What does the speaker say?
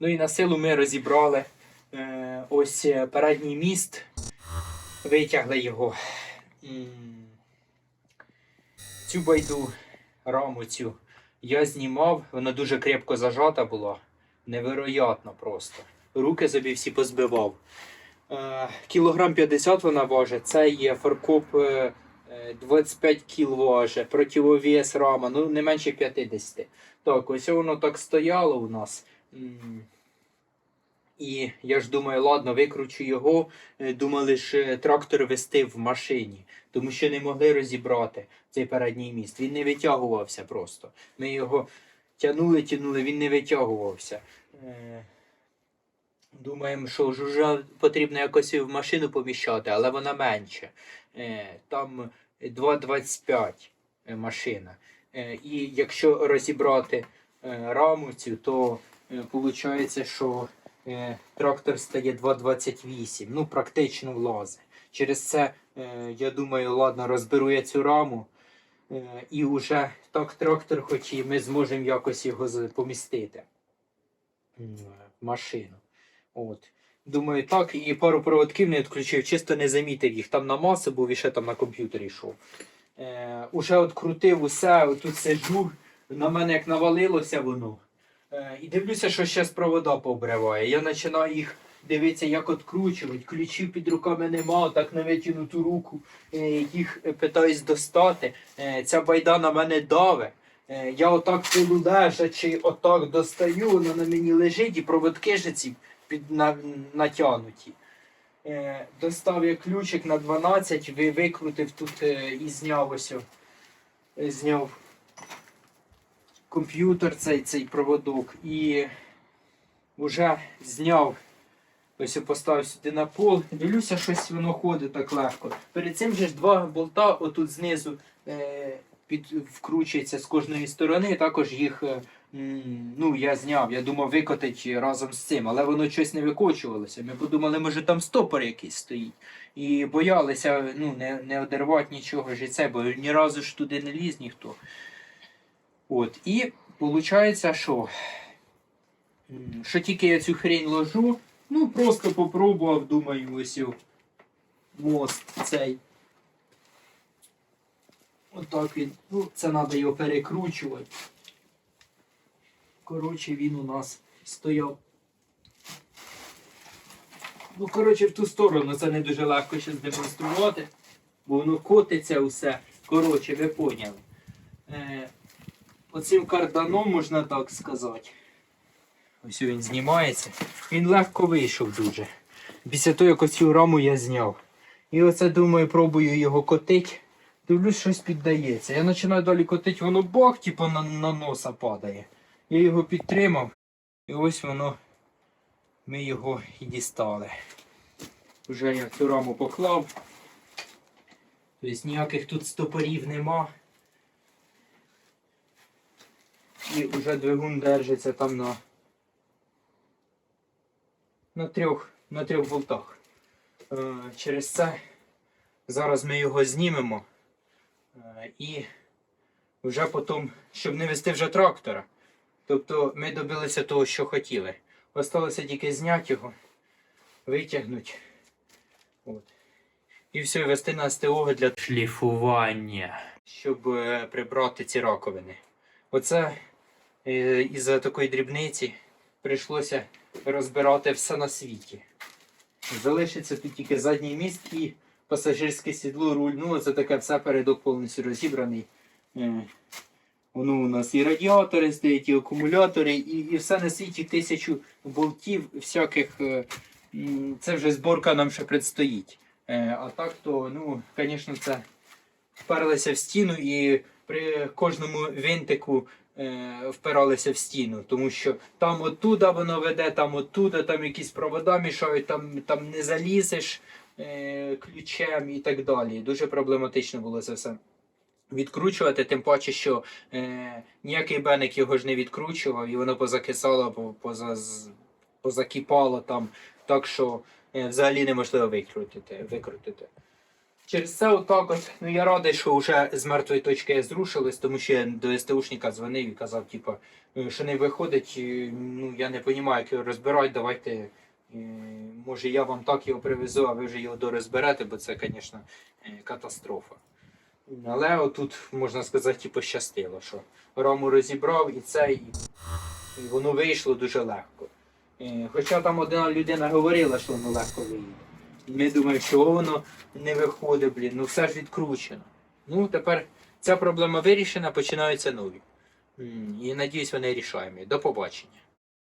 Ну і на силу ми розібрали е, ось е, передній міст, витягли його. Цю байду, раму цю я знімав, вона дуже крепко зажата була. Невероятно просто. Руки собі всі позбивав. Е, кілограм 50 вона важить. Це є фаркоп е, е, 25 кіл важить, противовес рама, ну не менше 50. Так, ось воно так стояло у нас. І я ж думаю, ладно, викручу його. Е, Думали ж е, трактор вести в машині, тому що не могли розібрати цей передній міст. Він не витягувався просто. Ми його тягнули, тягнули, він не витягувався. Е, Думаємо, що ж уже потрібно якось в машину поміщати, але вона менше. Там 2,25 е, машина. І якщо розібрати раму цю, то виходить, що е, трактор стає 2,28. Ну, практично влазить. Через це, е, я думаю, ладно, розберу я цю раму. е, І вже так трактор, хоч і ми зможемо якось його помістити в машину. От. Думаю, так, і пару проводків не відключив, чисто не замітив їх. Там на масу і ще там на комп'ютері йшов. Е, уже відкрутив усе, отут сиджу, на мене як навалилося воно. Е, і дивлюся, що ще з провода пообриває. Я починаю їх дивитися, як відкручувати. Ключів під руками нема, так на витягнуту руку. Е, їх е, питаюсь достати. Е, ця байда на мене даве. Е, я отак полулежачи, отак достаю, вона на мені лежить і проводки ж ці під на, натягнуті. Е, достав я ключик на 12, ви, викрутив тут е, і зняв ось. е, Зняв комп'ютер, цей, цей проводок і вже зняв. Ось я поставив сюди на пол. Дивлюся, щось воно ходить так легко. Перед цим же ж два болта отут знизу е, під, вкручується з кожної сторони. Також їх е, ну, я зняв. Я думав викотати разом з цим, але воно щось не викочувалося. Ми подумали, може там стопор якийсь стоїть. І боялися ну, не, не одервати нічого ж бо ні разу ж туди не ліз ніхто. От, і виходить, що, що тільки я цю хрень ложу, ну просто попробував, думаю, ось мост цей. Отак він. Ну, це треба його перекручувати. Коротше, він у нас стояв. Ну, коротше, в ту сторону це не дуже легко ще демонструвати, бо воно котиться усе. Коротше, ви поняли. Е, оцим карданом можна так сказати. Ось він знімається. Він легко вийшов дуже. Після того, як оцю раму я зняв. І оце думаю, пробую його котити. Дивлюсь, щось піддається. Я починаю далі котити, воно бах, типу на, на носа падає. Я його підтримав. І ось воно. Ми його і дістали. Вже я цю раму поклав. Тобто ніяких тут стопорів нема. І вже двигун держиться там на, на трьох, на трьох болтах. Е, через це зараз ми його знімемо. Е, і вже потім, щоб не вести вже трактора. Тобто ми добилися того, що хотіли. Осталося тільки зняти його, витягнути. От. І все, вести на СТО для шліфування, щоб е, прибрати ці раковини. Оце із-за такої дрібниці прийшлося розбирати все на світі. Залишиться тут тільки задній міст і пасажирське сідло, руль. Ну, це таке все передок повністю розібраний. Е, Воно у нас і радіатори стоять, і акумулятори, і, і все на світі тисячу болтів всяких. е, Це вже зборка нам ще предстоїть. Е, А так то, ну, звісно, це вперлися в стіну і при кожному винтику е, впиралися в стіну, тому що там оттуда воно веде, там оттуда, там якісь провода мішають, там, там не залізеш е, ключем і так далі. Дуже проблематично було це все відкручувати, тим паче, що е, ніякий беник його ж не відкручував, і воно позакисало, по- поза, з- там. Так що е, взагалі неможливо викрутити. викрутити. Через це отак от, ну я радий, що вже з мертвої точки зрушились, тому що я до СТУшника дзвонив і казав, типу, е, що не виходить, ну я не розумію, як його розбирати, давайте, е, може я вам так його привезу, а ви вже його дорозберете, бо це, звісно, е, катастрофа. Але отут, можна сказати, і пощастило, що раму розібрав і це, і, воно вийшло дуже легко. Хоча там одна людина говорила, що воно легко вийде. Ми думаємо, що воно не виходить, блін, ну все ж відкручено. Ну, тепер ця проблема вирішена, починаються нові. І надіюсь, вони рішаємо. До побачення.